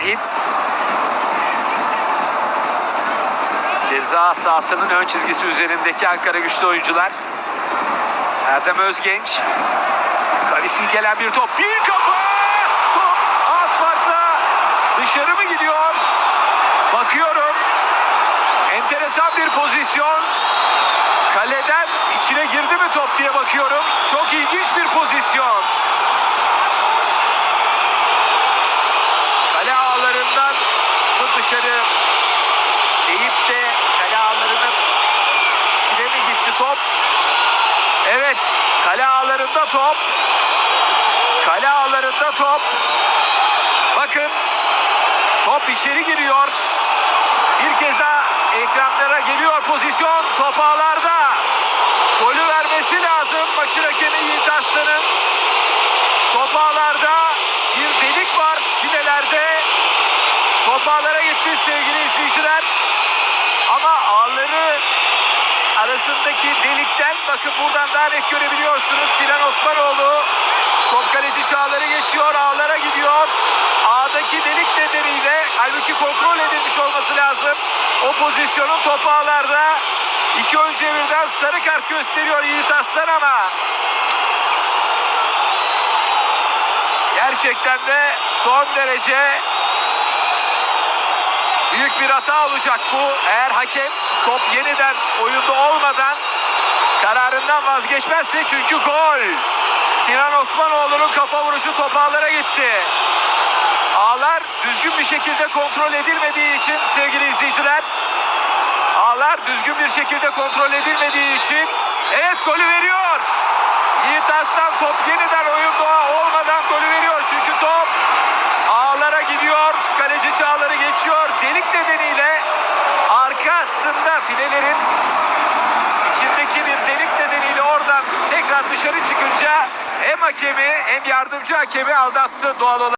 Zahit. Ceza sahasının ön çizgisi üzerindeki Ankara güçlü oyuncular. Erdem Özgenç. Kalesi gelen bir top. Bir kafa! Top az farkla dışarı mı gidiyor? Bakıyorum. Enteresan bir pozisyon. Kaleden içine girdi mi top diye bakıyorum. Çok ilginç bir pozisyon. Kale ağlarından dışarı deyip de kale ağlarının içine mi gitti top? Evet, kale ağlarında top. Kale ağlarında top. Bakın, top içeri giriyor. Bir kez daha ekranlara geliyor pozisyon. Top ağlarda. Golü vermesi lazım maçın hakemi Yiğit Aslan'ın. Top ağlarda bir delik var filelerde. Top gitti sevgili izleyiciler. Ama ağları arasındaki delikten bakın buradan daha net görebiliyorsunuz. Sinan Osmanoğlu top kaleci Çağlar'ı geçiyor ağlara gidiyor. Ağdaki delik nedeniyle halbuki kontrol edilmiş olması lazım. O pozisyonun top ağlarda. İki oyuncuya birden sarı kart gösteriyor Yiğit Aslan ama gerçekten de son derece büyük bir hata olacak bu. Eğer hakem top yeniden oyunda olmadan kararından vazgeçmezse çünkü gol. Sinan Osmanoğlu'nun kafa vuruşu top ağlara gitti. Ağlar düzgün bir şekilde kontrol edilmediği için sevgili izleyiciler. Ağlar düzgün bir şekilde kontrol edilmediği için evet golü veriyor. Yiğit Aslan top yeniden oyunda olmadan golü veriyor. Çünkü top ağlara gidiyor. Kaleci Çağlar'ı geçiyor. Delik nedeniyle arkasında filelerin içindeki bir delik nedeniyle oradan tekrar dışarı çıkınca hem hakemi hem yardımcı hakemi aldattı doğal olarak.